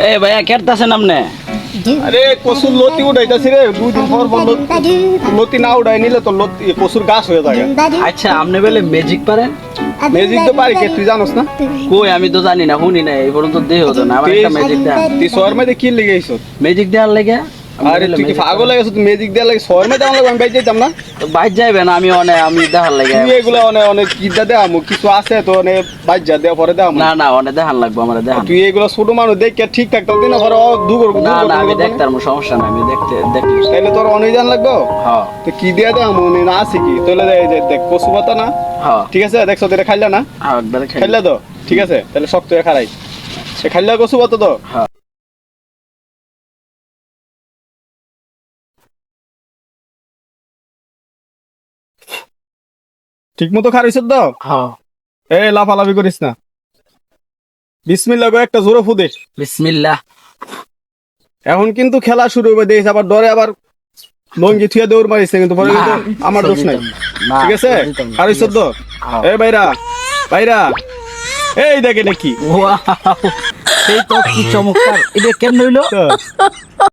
এ ভাইয়া কেটতাছেন আপনি আরে কসুর লতি উঠাইতাছি রে দুই দিন পর বন্ধ লতি না উঠাই নিলে তো লতি কসুর গাছ হয়ে যায় আচ্ছা আপনি বলে ম্যাজিক পারেন? ম্যাজিক তো পারি কে তুই জানোস না? কই আমি তো জানি না শুনি না এই পর্যন্ত দেহ তো না আমার একটা ম্যাজিক দেন তুই শহর মধ্যে কি লেগে ম্যাজিক দেওয়ার লেগে? আরে তুই কি পাগল তুই ম্যাজিক দেওয়ার লাগে শহর আমি বাইরে না? বাইর আমি অনেক আমি দেখার লেগে তুই এগুলো আমু কিছু আছে তো দেওয়া পরে দেওয়া না না লাগবো আমার তুই এগুলো ছোট মানুষ দেখে ঠিক পরে না না আমি সমস্যা আমি দেখতে দেখি তোর অনেক জান লাগবো? হ্যাঁ। তো কি দিয়া দেওয়া আমু? না আছে কি? তাহলে দেখ পাতা না? হ্যাঁ। ঠিক আছে দেখছ তো এটা খাইলা না? হ্যাঁ খাইলা তো? ঠিক আছে তাহলে শক্ত হয়ে খারাই সে খাইলা কচু পাতা তো? হ্যাঁ। ঠিক মতো খারাইছ তো? হ্যাঁ। এ লাফালাফি করিস না। বিসমিল্লাহ গো একটা জোরে ফুদে বিসমিল্লাহ। এখন কিন্তু খেলা শুরু হবে দেখিস আবার ডরে আবার লঙ্গি থুয়ে দৌড় মারিস কিন্তু পরে কিন্তু আমার দোষ নাই। ঠিক আছে। তো? হ্যাঁ। এ বাইরা বাইরা এই দেখে নাকি সেই তো কি চমৎকার। এটা কেমন হইল?